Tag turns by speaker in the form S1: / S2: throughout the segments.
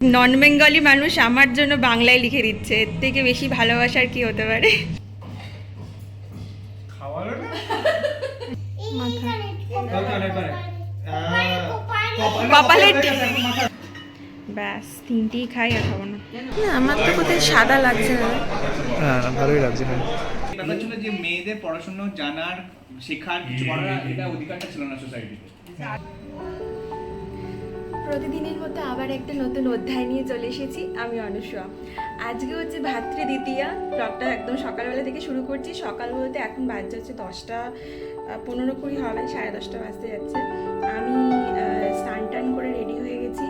S1: নন Bengali মানুষ আমার জন্য বাংলায় লিখে দিচ্ছে। এর থেকে বেশি ভালোবাসার কি হতে পারে? ব্যাস তিনটেই খাই আর খাব না। আমার তো কোথায় সাদা লাগছে না।
S2: না ভালোই লাগছে না।
S3: ব্যাপার ছিল যে মেয়েদের পড়াশোনা জানার শেখার কিছু করার এটা অধিকারটা ছিল না সোসাইটিতে
S1: প্রতিদিনের মতো আবার একটা নতুন অধ্যায় নিয়ে চলে এসেছি, আমি অনুসয়া আজকে হচ্ছে ভাতৃ দ্বিতীয়া ব্লগটা একদম সকালবেলা থেকে শুরু করছি। সকাল বলতে এখন বাজছে হচ্ছে দশটা পনেরো কুড়ি হবে সাড়ে দশটা বাজতে যাচ্ছে। আমি স্নান টান করে রেডি হয়ে গেছি।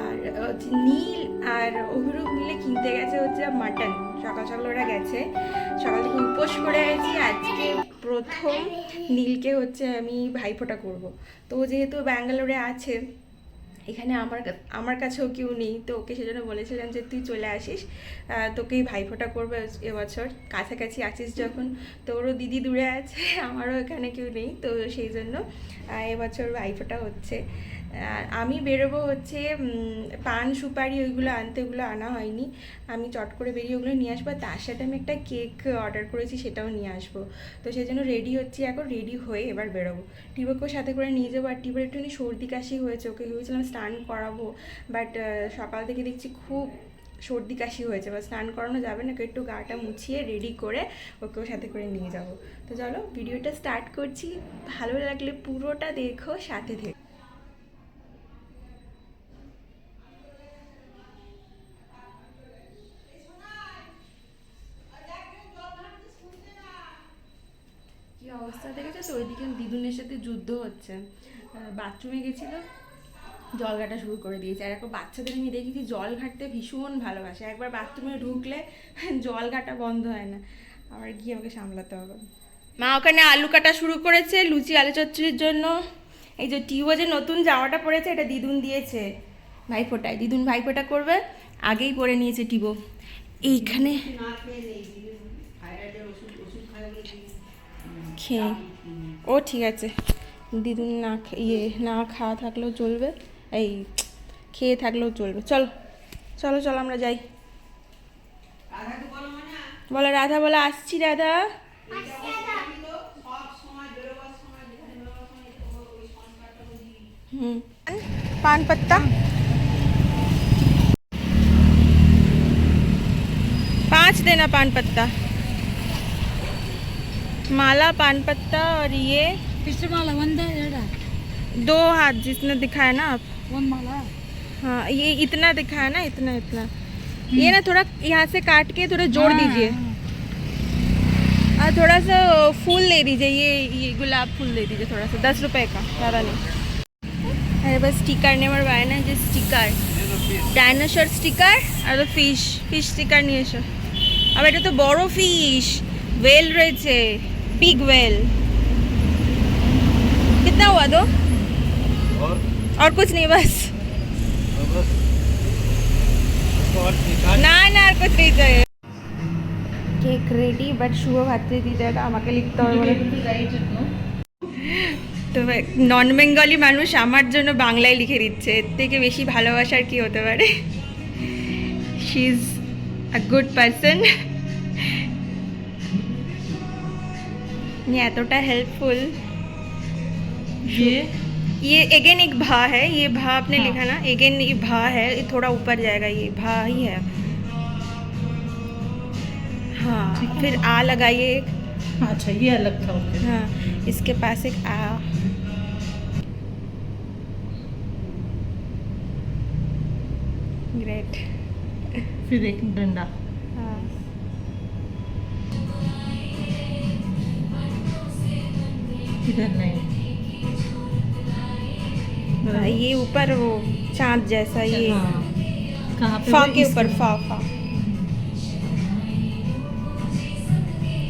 S1: আর হচ্ছে নীল আর অভিরূপ মিলে কিনতে গেছে হচ্ছে মাটন সকাল সকাল ওরা গেছে। সকাল থেকে উপোস করে গেছি আজকে প্রথম নীলকে হচ্ছে আমি ভাইফোঁটা করব। তো যেহেতু ব্যাঙ্গালোরে আছে এখানে আমার আমার কাছেও কেউ নেই। তো ওকে সেজন্য বলেছিলাম যে, তুই চলে আসিস। তোকেই ভাইফোঁটা করবে এবছর। কাছাকাছি আছিস যখন। তোরও দিদি দূরে আছে, আমারও এখানে কেউ নেই। তো সেই জন্য এবছর ভাইফোঁটা হচ্ছে। আমি বেরোবো হচ্ছে পান, সুপারি ওইগুলো আনতে, ওগুলো আনা হয়নি। আমি চট করে বেরিয়ে ওগুলো নিয়ে আসব তার সাথে আমি একটা কেক অর্ডার করেছি, সেটাও নিয়ে আসব। তো সেই জন্য রেডি হচ্ছি, এখন রেডি হয়ে এবার বেরোবো। টিবোকেও সাথে করে নিয়ে যাব, আর টিবোর একটুখানি সর্দি কাশি হয়েছে, ওকে ভেবেছিলাম স্নান করাবো বাট সকাল থেকে দেখছি খুব সর্দি কাশি হয়েছে বা স্নান করানো যাবে না একটু গাটা মুছিয়ে রেডি করে ওকেও সাথে করে নিয়ে যাব। তো চলো ভিডিওটা স্টার্ট করছি। ভালো লাগলে পুরোটা দেখো, সাথে থেকে। অবস্থা দেখেছ তো ওইদিকে দিদুনের সাথে যুদ্ধ হচ্ছে। বাথরুমে গেছিল, জল ঘাটা শুরু করে দিয়েছে। আর এখন বাচ্চাদের আমি দেখেছি, জল ঘাটতে ভীষণ ভালোবাসে। একবার বাথরুমে ঢুকলে জল ঘাটা বন্ধ হয় না। আবার গিয়ে আমাকে সামলাতে হবে। মা, ওখানে আলু কাটা শুরু করেছে লুচি, আলু চচ্চড়ির জন্য। এই যে টিউবো যে নতুন জামাটা পরেছে, এটা দিদুন দিয়েছে। ভাইফোঁটায়। দিদুন ভাইফোঁটা করবে, আগেই পরে নিয়েছে টিবো এইখানে খেয়ে ও ঠিক আছে দিদুন না খে- ইয়ে না খাওয়া থাকলেও চলবে এই খেয়ে থাকলেও চলবে চলো চলো চলো আমরা যাই বলো রাধা বলো আসছি রাধা হুম পান पत्ता पाँच देना पान पत्ता माला पान पत्ता और ये
S4: माला वन
S1: दो हाथ जिसने दिखाया ना आप।
S4: वन माला
S1: हाँ। ये इतना दिखाया ना इतना इतना। हम्म। ये ना थोड़ा यहाँ से काट के थोड़ा जोड़ हाँ, दीजिए। हाँ, हाँ। और थोड़ा सा फूल ले दीजिए ये ये गुलाब फूल ले दीजिए थोड़ा सा दस रुपए का ज़्यादा नहीं। अरे बस स्टिकर ने मरवाया ना जिस स्टिकर। डायनासोर स्टिकर और फ़िश फ़िश स्टिकर नहीं है सर अब ये तो बड़ो फ़िश वेल रहे বিগ ওয়েল कितना हुआ दो
S2: और
S1: और कुछ नहीं बस
S2: बस और निकाल
S1: না না আর कुछ नहीं चाहिए কেক রেডি বাট শুভ ভাতৃ দিদাটা আমাকে লিখতে হবে বলে তো নন বেঙ্গলি মানুষ আমার জন্য বাংলায় লিখে দিচ্ছে এর থেকে বেশি ভালোবাসার কি হতে পারে she is a good person এতটা হেল্পফুল
S4: ये
S1: ये अगेन एक भा है ये भा आपने
S4: हाँ।
S1: लिखा ना अगेन ये भा है ये थोड़ा ऊपर जाएगा ये भा ही है हाँ फिर आ लगाइए एक
S4: अच्छा ये अलग था ओके
S1: हाँ इसके पास एक आ ग्रेट
S4: फिर एक डंडा इधर नहीं
S1: हाँ, ये ऊपर वो चांद जैसा ये
S4: हाँ। कहाँ पे
S1: फा
S4: वो
S1: के
S4: इस-
S1: ऊपर फा फा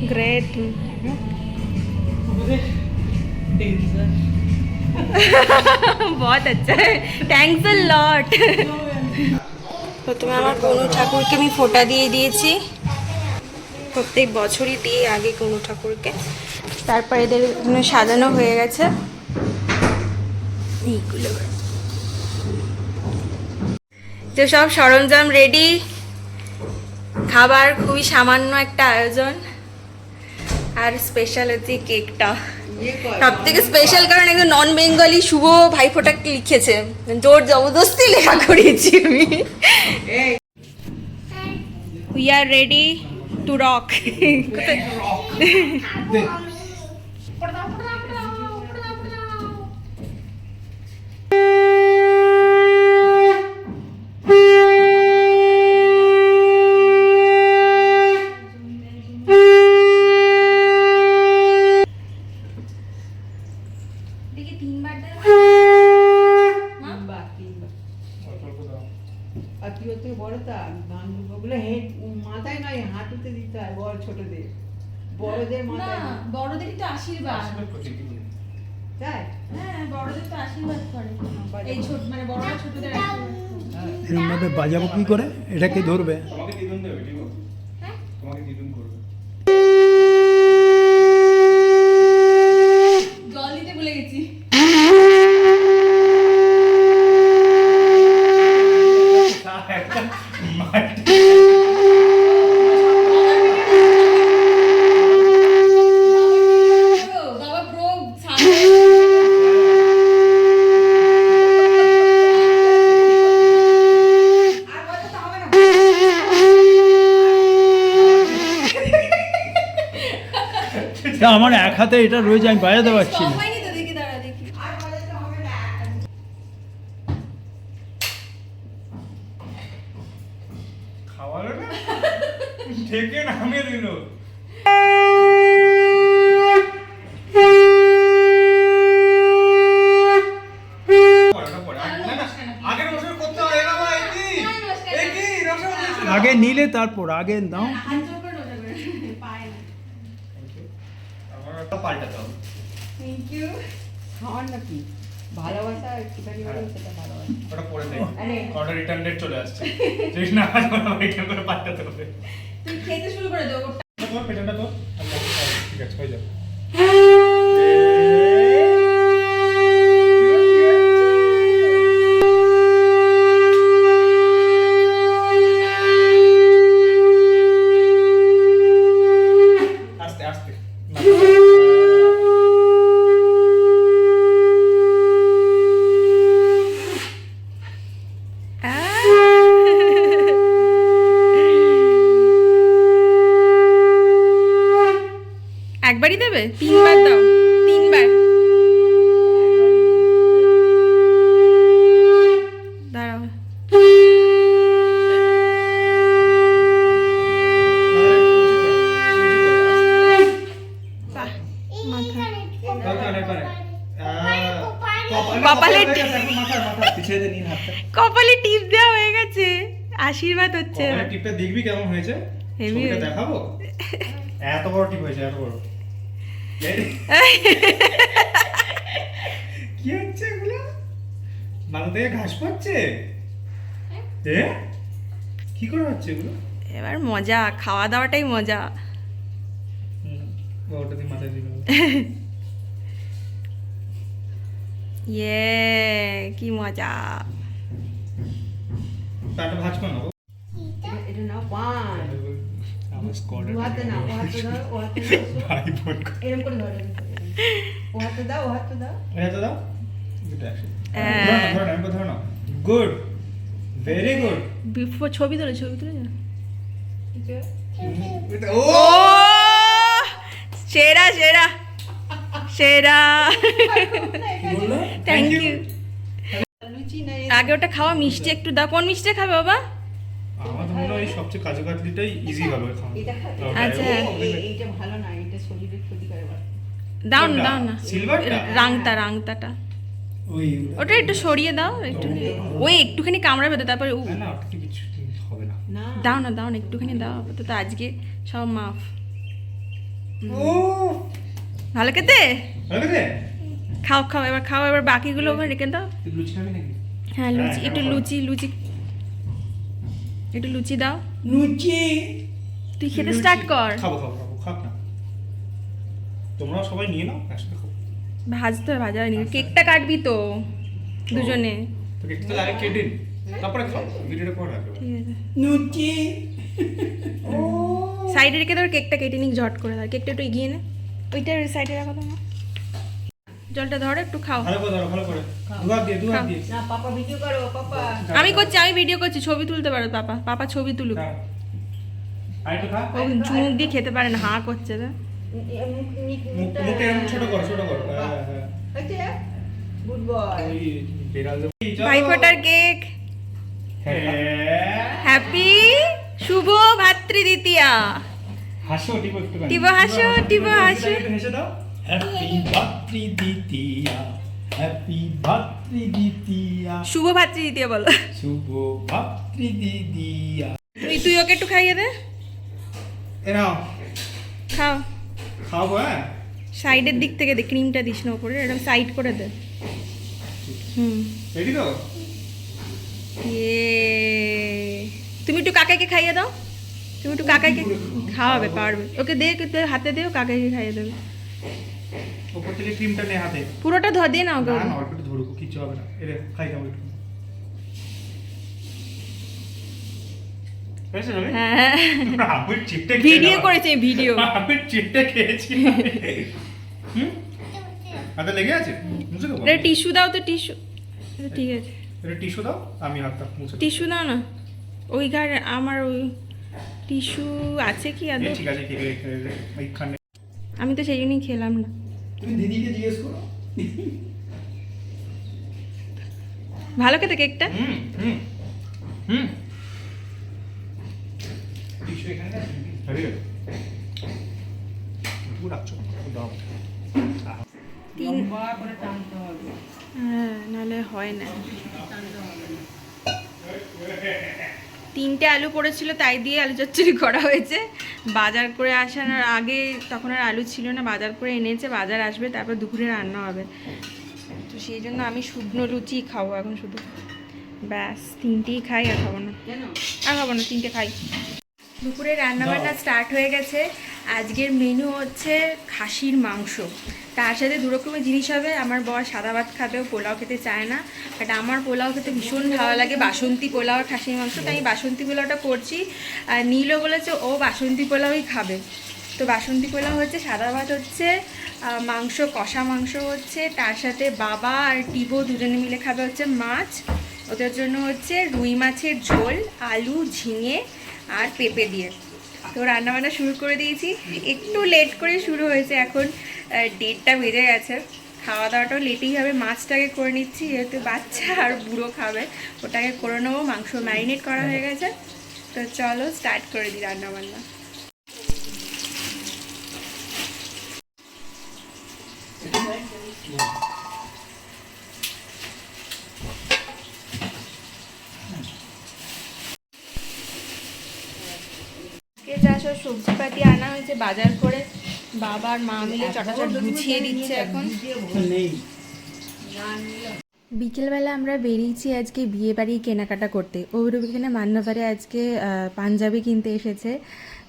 S1: ग्रेट
S4: डेंजर
S1: बहुत अच्छा है থ্যাঙ্কস আ লট প্রথমে আমার কোনো ঠাকুরকে আমি ফোঁটা দিয়ে দিয়েছি প্রত্যেক বছরই দিই আগে কোনো ঠাকুরকে তারপর এদের এখানে সাজানো হয়ে গেছে। এইগুলো। তো সব সরঞ্জাম রেডি খাবার খুবই সামান্য একটা আয়োজন। আর স্পেশাল হচ্ছে কেকটা সব থেকে স্পেশাল কারণ একজন নন বেঙ্গলি শুভ ভাইফোঁটা লিখেছে। জোর জবরদস্তি লেখা করিয়েছি আমি। We are ready to rock দেখি তিনবার দেয়
S5: তিনবার তিনবার আর কি হচ্ছে বড় তা ওগুলো হেড মাথায় নয় হাঁটুতে দিতে হয় বড় ছোটদের। বড়দের মাথায় না।
S1: বড়দেরই তো আশীর্বাদ।
S5: তাই
S1: হ্যাঁ বড়দের তো আশীর্বাদ করে। এই ছোট মানে বড়রা ছোটদের আশীর্বাদ
S6: এরকম ভাবে বাজাবো কি করে? এটাকে ধরবে?
S3: তোমাকে দিদুন দেবে ঠিক আছে?
S1: হ্যাঁ?
S3: তোমাকে দিদুন করবে।
S6: আমার এক হাতে এটা রয়েছে আমি বাজাতে পারছি না।
S3: নামিয়ে দিল। হয়
S6: আগে নিলে তারপর আগে দাও
S1: হাত জোর করে নোটা করে পায় না
S3: আমার একটা পাল্টাতে হবে
S1: থ্যাংক ইউ
S5: খাওয়ার নাকি? ভালোবাসা একটুখানি হলেও
S3: হ্যাঁ।
S5: সেটা ভালোবাসা
S3: ওটা পড়ে দেখ
S5: আরে
S3: অর্ডার রিটার্ন ডেট চলে আসছে। যদি না রিটার্ন করে পাল্টাতে হবে
S1: তুই খেতে শুরু করে দেবো
S3: তোর পেটটা তো ঠিক আছে হয়ে যাবে।
S1: কপালে কপালে টিপ দেওয়া হয়ে গেছে। আশীর্বাদ হচ্ছে
S3: টিপটা দেখবি কেমন হয়েছে? দেখাবো? এত বড় টিপ হয়েছে এত বড়। কি হচ্ছে এগুলো? মাথা থেকে ঘাস পাচ্ছে কি করে হচ্ছে এগুলো?
S1: এবার মজা খাওয়া দাওয়াটাই মজা।
S3: ওটা দিয়ে মাথায় দিল
S1: ইয়ে কি মজা।
S3: তাটা ভাজ কর না গো।
S5: এটা- এটা নাও পান
S3: আমার স্কোয়াড
S5: দু নাও ও হাতে ধরো ও হাতে ধরো
S3: ভাই বোন
S5: এরকম করে ধরো এরকম করে, এরকম করে। ও হাতে দাও ও হাতে দাও।
S3: এটা দাও? দুটো একসাথে। ধরো না, ধরো না, এরকম ধরো না গুড ভেরি গুড
S1: বিফোর ছবি তোলে ছবি তোলে
S3: ও!
S1: সেরা সেরা। সেরা। থ্যাংক ইউ আগে ওটা খাওয়া মিষ্টি একটু দাও। কোন মিষ্টি খাবে বাবা?
S3: আমার মনে হয় সবচেয়ে কাজু ইজি হবে
S1: আচ্ছা।
S5: এইটা ভালো না এটা শরীরের ক্ষতি করে
S1: দাও না দাও না। রাংতা রাংতাটা ওটা একটু সরিয়ে দাও একটু ওই একটুখানি কামড়াবে তো তারপরে উ
S3: না না ওটাতে কিছু হবে না।
S5: না।
S1: দাও না দাও না একটুখানি দাও আপাতত আজকে সব মাফ।
S3: ও
S1: ভালো খেতে? খাও খাও এবার খাও এবার বাকিগুলো ওখানে রেখে দাও।
S3: নাকি?
S1: হ্যাঁ লুচি
S3: হ্যাঁ,
S1: একটু লুচি লুচি। একটু লুচি দাও।
S5: লুচি?
S1: তুই খেতে স্টার্ট কর।
S3: খাব খাব খাব খাক না। তোমরা সবাই নিয়ে নাও একসাথে খাব
S1: ভাজতে হবে ভাজা হয়নি। কেকটা কাটবি তো দুজনে।
S3: তো কেকটা আগে কেটে তারপরে খাও ভিডিওটা পরে রাখবে
S1: ঠিক আছে।
S5: নুচি
S1: সাইডে রেখে ধর কেকটা কেটে নিক ঝট করে। ধর কেকটা একটু এগিয়ে নে। ওইটা সাইডে রাখো তোমার। জলটা ধরো একটু খাও।
S3: ভালো করে ধরো ভালো করে। দু হাত দিয়ে দু হাত দিয়ে।
S5: না পাপা ভিডিও করো পাপা।
S1: আমি করছি আমি ভিডিও করছি ছবি তুলতে পারো পাপা। পাপা ছবি তুলুক।
S3: দাঁড়াও। খা।
S1: ও চুমুক দিয়ে খেতে পারে না হাঁ করছে তো।
S3: মুখ- মুখটা ছোট করো ছোট করো। হ্যাঁ হ্যাঁ
S5: গুড বয়
S3: ওই বেড়াল যে-
S1: ভাইফোঁটার কেক।
S3: হ্যাঁ।
S1: হ্যাপি শুভ ভাতৃ দ্বিতীয়া।
S3: হাসো টিপো একটু
S1: টিপো হাসো, টিপো হাসো।
S3: হেসে। দাও।
S6: হ্যাপি ভাতৃ দ্বিতীয়া হ্যাপি ভাতৃ দ্বিতীয়া
S1: শুভ ভাতৃ দ্বিতীয়া বলো।
S6: শুভ ভাতৃ দ্বিতীয়া
S1: তুই তুই ওকে একটু খাইয়ে দে।
S3: এ নাও।
S1: খাও।
S3: খাব হ্যাঁ?
S1: সাইডের দিক থেকে দে ক্রিমটা দিস না উপরে এরকম সাইড করে দে। হুম।
S3: রেডি তো?
S1: ইয়ে। তুমি একটু কাকাইকে খাইয়ে দাও। তুমি একটু কাকাইকে খাওয়াবে পারবে। ওকে দে ওকে হাতে দে কাকাইকে খাইয়ে দেবে।
S3: ওপর থেকে ক্রিমটা নে হাতে।
S1: পুরোটা ধর দিয়ে না ওকে
S3: না অল্প একটু ধরুক কিচ্ছু হবে না। এরে খাই দাও একটু।
S1: হ্যাঁ। ভিডিও করেছে ভিডিও।
S3: আমি চিপটে খেয়েছি। হুম? হাতে লেগে আছে? মুছে দেবো।
S1: এটা টিস্যু দাও তো টিস্যু। ঠিক আছে।
S3: টিস্যু দাও আমি হাতটা মুছে
S1: টিস্যু দাও না। ওই আমার ওই টিস্যু আছে কি আদৌ?
S3: ঠিক আছে ঠিক আছে এইখানে
S1: আমি তো সেই জন্যই খেলাম না।
S6: দিদিকে জিজ্ঞেস করো।
S1: ভালো খেতে কেকটা?
S3: হুম হুম হুম। টিস্যু এখানে আছে। পুরো রাখছো দাও।
S1: তিন
S5: লম্বা করে টানতে হবে।
S1: হ্যাঁ নাহলে হয় না। তিনটে আলু পড়েছিল তাই দিয়ে আলু চচ্চড়ি করা হয়েছে। বাজার করে আসানোর আগে তখন আর আলু ছিল না বাজার করে এনেছে বাজার আসবে তারপর দুপুরে রান্না হবে। তো সেই জন্য আমি শুকনো লুচি খাব এখন শুধু। ব্যাস তিনটেই খাই আর খাব না। আর খাব না তিনটে খাই। দুপুরে রান্নাবান্না স্টার্ট হয়ে গেছে। আজকের মেনু হচ্ছে খাসির মাংস। তার সাথে দু রকমের জিনিস হবে, আমার বর সাদা ভাত খাবে পোলাও খেতে চায় না। বাট আমার পোলাও খেতে ভীষণ ভালো লাগে, বাসন্তী পোলাও খাসির মাংস তাই আমি বাসন্তী পোলাওটা করছি। আর নীলও বলেছে, ও বাসন্তী পোলাওই খাবে। তো বাসন্তী পোলাও হচ্ছে সাদা ভাত হচ্ছে মাংস, কষা মাংস হচ্ছে, তার সাথে বাবা আর টিবো দুজনে মিলে খাবে হচ্ছে মাছ। ওদের জন্য হচ্ছে রুই মাছের ঝোল, আলু, ঝিঙে আর পেঁপে দিয়ে। তো রান্নাবান্না শুরু করে দিয়েছি। একটু লেট করে শুরু হয়েছে এখন ডেটটা বেজে গেছে। খাওয়া দাওয়াটাও লেটেই হবে, মাছটাকে করে নিচ্ছি, যেহেতু বাচ্চা আর বুড়ো খাবে, ওটাকে করে নেব, মাংস ম্যারিনেট করা হয়ে গেছে। তো চলো স্টার্ট করে দিই রান্নাবান্না। আজকে যা সব সবজিপাতি আনা হয়েছে বাজার করে বাবার মা মিলে চটাচট গুছিয়ে দিচ্ছে এখন। বিকেলবেলা আমরা বেরিয়েছি আজকে বিয়ে বাড়ি কেনাকাটা করতে। ওর এখানে মান্যবারে আজকে পাঞ্জাবি কিনতে এসেছে।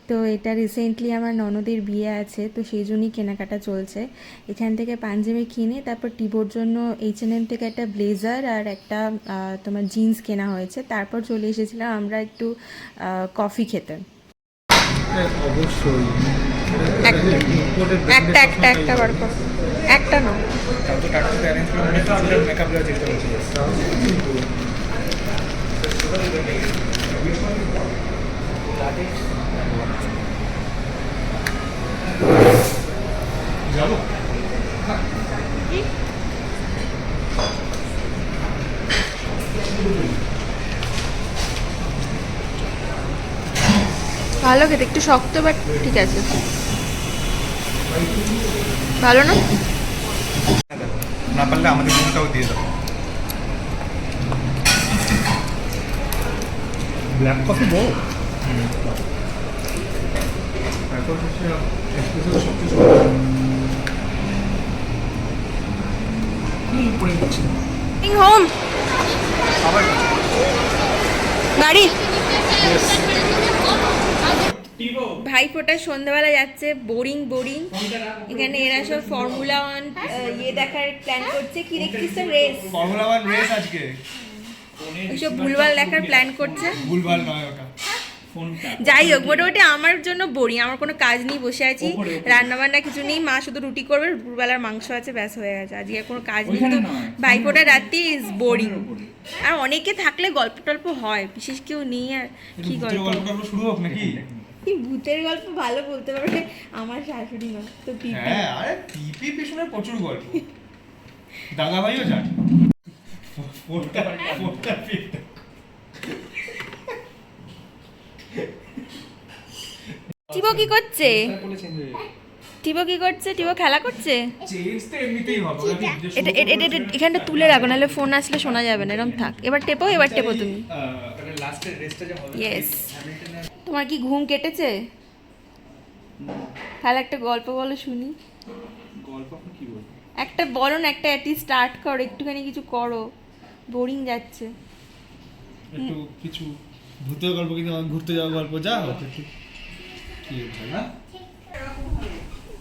S1: তো এটা রিসেন্টলি আমার ননদের বিয়ে আছে তো সেই জন্যই কেনাকাটা চলছে। এখান থেকে পাঞ্জাবি কিনে তারপর টিবোর জন্য এইচ এন এম থেকে একটা ব্লেজার আর একটা তোমার জিন্স কেনা হয়েছে। তারপর চলে এসেছিলাম আমরা একটু কফি খেতে।
S6: অবশ্যই
S1: একটা একটা একটা বার কর একটা না
S3: তো টাটাতে অ্যারেঞ্জ করে মনে হচ্ছে মেকআপ দেওয়ার চেষ্টা করছি যাব
S1: ভালো খেতে একটু শক্ত বাট ঠিক আছে। ভালো না?
S3: না পারলে আমাদের রুমটাও দিয়ে দাও।
S6: ব্ল্যাক কফি বউ
S3: হচ্ছে
S1: হোম গাড়ি। ভাইফোঁটা সন্ধ্যাবেলা যাচ্ছে বোরিং বোরিং। এখানে এরা সব ফর্মুলা ওয়ান ইয়ে দেখার প্ল্যান করছে কি দেখছিস রেস
S3: ফর্মুলা ওয়ান রেস আজকে।
S1: ওইসব ভুলভাল দেখার প্ল্যান করছে।
S3: ভুলভাল নয় ওটা।
S1: যাই হোক মোটামুটি আমার জন্য বোরিং আমার কোনো কাজ নেই বসে আছি। রান্না বান্না কিছু নেই মা শুধু রুটি করবে দুপুরবেলার মাংস আছে ব্যাস হয়ে গেছে। আজকে কোনো কাজ নেই কিন্তু। ভাইফোঁটা রাত্রি ইজ বোরিং আর অনেকে থাকলে গল্প টল্প হয় বিশেষ কেউ নেই আর কি গল্প?
S3: শুরু হোক নাকি?
S1: ভূতের গল্প ভালো বলতে পারবে আমার শাশুড়ি না তো পিপি।
S3: হ্যাঁ আরে পিপি পেছনে প্রচুর গল্প। দাদা ভাইও জান। ফোনটা ফোনটা পিপটা
S1: টিবো কি করছে? টিবো কি করছে? টিবো খেলা করছে? এটা এটা- এটা এখানটা তুলে রাখো নাহলে ফোন আসলে শোনা যাবে না এরকম থাক। এবার টেপো এবার টেপো তুমি।
S2: মানে
S1: তোমার কি ঘুম কেটেছে? তাহলে একটা গল্প বলো শুনি।
S2: গল্প কি বলব?
S1: একটা বলো না একটা অ্যাটি স্টার্ট করো একটুখানি কিছু করো। বোরিং যাচ্ছে।
S3: একটু কিছু ভূতের গল্প কিন্তু ঘুরতে যাওয়ার গল্প যা কি না?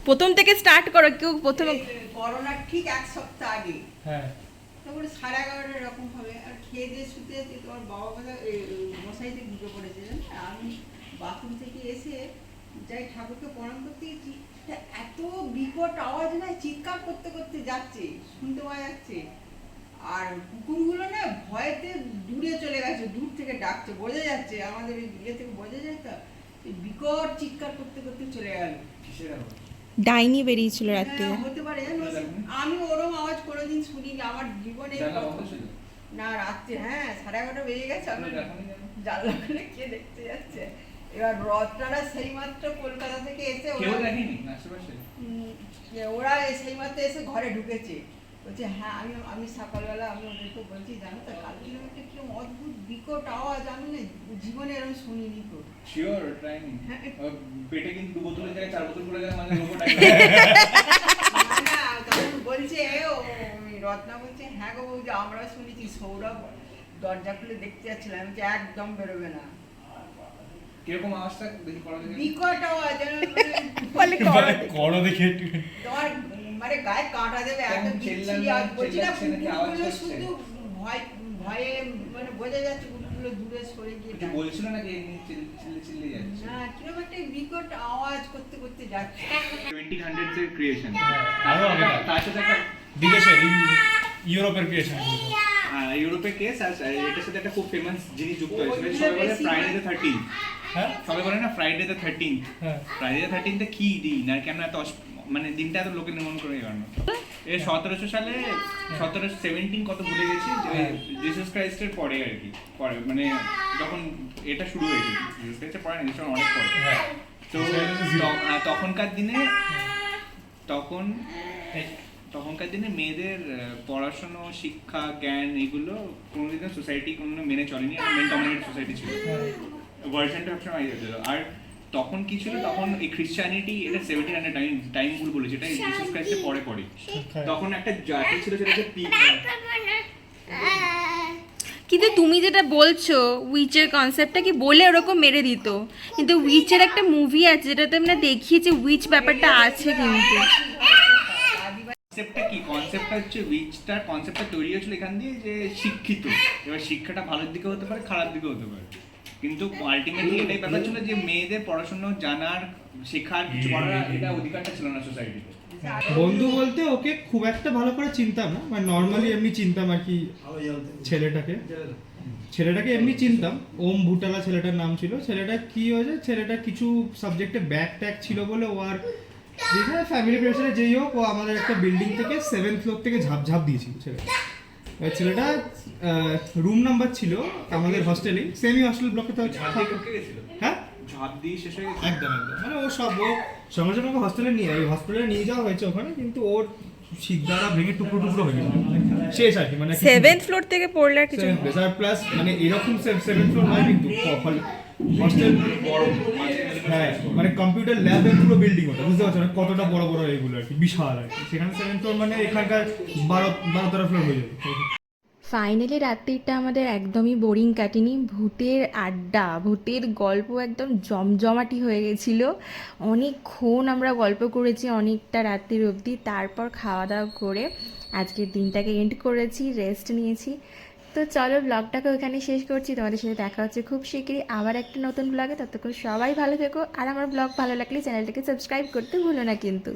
S1: প্রথম থেকে স্টার্ট করো কেউ প্রথমে
S5: করোনার ঠিক এক সপ্তাহ আগে।
S3: হ্যাঁ।
S5: তারপরে সাড়ে এগারোটা এরকম হবে। আর খেয়ে দিয়ে শুতে তোমার বাবা মশাইতে ঢুকে পড়েছে আমি বাথরুম থেকে এসে যাই ঠাকুরকে প্রণাম করতে গেছি এত বিকট আওয়াজ না চিৎকার করতে করতে যাচ্ছে শুনতে পাওয়া যাচ্ছে। আর কুকুরগুলো না ভয়েতে দূরে চলে গেছে দূর থেকে ডাকছে বোঝা যাচ্ছে আমাদের ওই ইয়ে থেকে বোঝা যায় তো বিকট চিৎকার করতে করতে চলে গেল।
S1: ডাইনি বেরিয়েছিল রাত্রে।
S5: হ্যাঁ, হতে পারে আমি ওরম আওয়াজ কোনোদিন শুনিনি আমার জীবনে না রাত্রে হ্যাঁ সাড়ে এগারোটা বেজে গেছে আমি
S2: আপনার
S5: জানলা খুলে কে দেখতে যাচ্ছে। এবার রথটারা সেই মাত্র কলকাতা থেকে এসে
S2: কেউ
S5: ওরা
S2: দেখেনি আশেপাশে?
S5: ওরা সেই মাত্র এসে ঘরে ঢুকেছে। বলছে হ্যাঁ আমি আমি সকালবেলা আমি ওদেরকে বলছি জানো তো কাল কিলোমিটার কীরকম অদ্ভুত বিকট আওয়াজ আমি না জীবনে এরকম শুনিনি তো।
S2: শিওর ট্রাই
S5: হ্যাঁ।
S2: পেটে কিন্তু দু বোতলের জায়গায় চার বোতল করে গেলে মানে লোকটা
S5: না, তখন বলছে ও রত্না বলছে হ্যাঁ গো বৌদি আমরা শুনেছি সৌরভ দরজা খুলে দেখতে যাচ্ছিলাম। বলছি, একদম বেরোবে না।
S2: কীরকম আওয়াজটা? দেখি করা যায়
S5: বিকট আওয়াজ
S1: বলে করো।
S3: করো একটু
S5: তোমার মানে গায়ে কাঁটা দেবে এত
S2: কেমন
S5: আওয়াজ। বলছি না
S2: চেল্লাচ্ছে নাকি? আওয়াজ
S5: কুকুরগুলো শুধু ভয় ভয়ে মানে বোঝা যাচ্ছে কুকুরগুলো দূরে সরে গিয়ে
S2: একটু বলছিল নাকি? এমনি চিল্লে চিল্লে চিল্লে যাচ্ছে।
S5: না কীরকম একটা বিকট আওয়াজ করতে করতে যাচ্ছে।
S2: টোয়েন্টি হান্ড্রেডস এর ক্রিয়েশন
S3: আরও আগে।
S2: তার সাথে একটা
S3: বিদেশে ইউরোপের ক্রিয়েশন
S2: ইউরোপের কেস আর এটার সাথে একটা খুব ফেমাস জিনিস যুক্ত হয়েছিল
S5: ওইগুলো
S2: সবাই বলে ফ্রাইডে দ্য থার্টিন
S3: হ্যাঁ?
S2: সবাই বলে না ফ্রাইডে দ্য থার্টিন
S3: হ্যাঁ।
S2: ফ্রাইডে দ্য থার্টিনতে কি দিন? আর কেন এত মানে দিনটা এত লোকে নির্মাণ করে কেন এর সতেরোশো সালে সতেরোশো সেভেন্টিন কত ভুলে গেছি? জিসাস ক্রাইস্টের পরে আর কি। পরে মানে যখন এটা শুরু হয়েছে জিসাস ক্রাইস্টের পরে না অনেক পরে।
S3: হ্যাঁ।
S2: তো তখনকার দিনে তখন তখনকার দিনে মেয়েদের পড়াশোনা শিক্ষা জ্ঞান এগুলো কোনোদিনও সোসাইটি কোনো মেনে চলেনি। আর মেন ডমিনেটেড সোসাইটি ছিল। ভার্সনটা সবসময় আগে ছিল। আর তখন কি ছিল? তখন এই খ্রিস্টানিটি এটা সেভেন্টিন হান্ড্রেড টাইম টাইম ভুল বলেছে এটা জিসাস ক্রাইস্টের পরে পড়ে তখন একটা জাতি ছিল সেটা হচ্ছে পি-
S1: কিন্তু তুমি যেটা বলছো উইচের কনসেপ্টটা কি বলে ওরকম মেরে দিত? কিন্তু উইচের একটা মুভি আছে যেটাতে আমরা দেখিয়েছি উইচ ব্যাপারটা আছে কিন্তু।
S2: কনসেপ্টটা কি? কনসেপ্টটা হচ্ছে উইচটার কনসেপ্টটা তৈরি হয়েছিল এখান দিয়ে যে শিক্ষিত। এবার শিক্ষাটা ভালোর দিকে হতে পারে খারাপ দিকে হতে পারে। কিন্তু আলটিমেটলি এটাই ব্যাপার ছিল যে মেয়েদের পড়াশোনা জানার শেখার কিছু করার এটা অধিকারটা ছিল না সোসাইটিতে
S7: বন্ধু বলতে ওকে খুব একটা ভালো করে চিনতাম না মানে নর্মালি এমনি চিনতাম আর কি ছেলেটাকে। ছেলেটাকে এমনি চিনতাম ওম ভুটালা ছেলেটার নাম ছিল। ছেলেটা কি হয়েছে ছেলেটা কিছু সাবজেক্টে ব্যাক ট্যাক ছিল বলে ও আর ফ্যামিলি প্রেশারে যেই হোক ও আমাদের একটা বিল্ডিং থেকে সেভেন ফ্লোর থেকে ঝাঁপ ঝাঁপ দিয়েছিল ছেলেটা ছেলেটা রুম নাম্বার ছিল আমাদের হস্টেলে সেমি হস্টেল ব্লকে তো
S2: গেছিল?
S7: হ্যাঁ? একদম একদম। মানে ও সব ও সঙ্গে সঙ্গে হস্টেলে নিয়ে ওই হসপিটালে নিয়ে যাওয়া হয়েছে ওখানে কিন্তু ওর শিকদারা ভেঙে টুকরো টুকরো হয়ে গেছে শেষ আর কি মানে
S1: সেভেন্থ ফ্লোর থেকে পড়লে আর কিছু
S7: প্লেস মানে এরকম সেভেন ফ্লোর নয় কিন্তু হস্টেল
S2: বড়
S7: হ্যাঁ মানে কম্পিউটার ল্যাবের পুরো বিল্ডিং ওটা বুঝতে পারছ? কতটা বড় বড় এগুলো আর কি বিশাল আর সেখানে সেভেন ফ্লোর মানে এখানকার বারো বারো তেরো ফ্লোর হয়ে যাবে।
S1: ফাইনালি রাত্রিটা আমাদের একদমই বোরিং কাটেনি। ভূতের আড্ডা ভূতের গল্প একদম জমজমাটি হয়ে গেছিল। অনেকক্ষণ আমরা গল্প করেছি অনেকটা রাত্রির অবধি। তারপর খাওয়া দাওয়া করে আজকের দিনটাকে এন্ড করেছি রেস্ট নিয়েছি। তো চলো ব্লগটাকে ওখানে শেষ করছি। তোমাদের সাথে দেখা হচ্ছে খুব শীঘ্রই আবার একটা নতুন ব্লগে। ততক্ষণ সবাই ভালো থেকো। আর আমার ব্লগ ভালো লাগলে চ্যানেলটাকে সাবস্ক্রাইব করতে ভুলো না কিন্তু।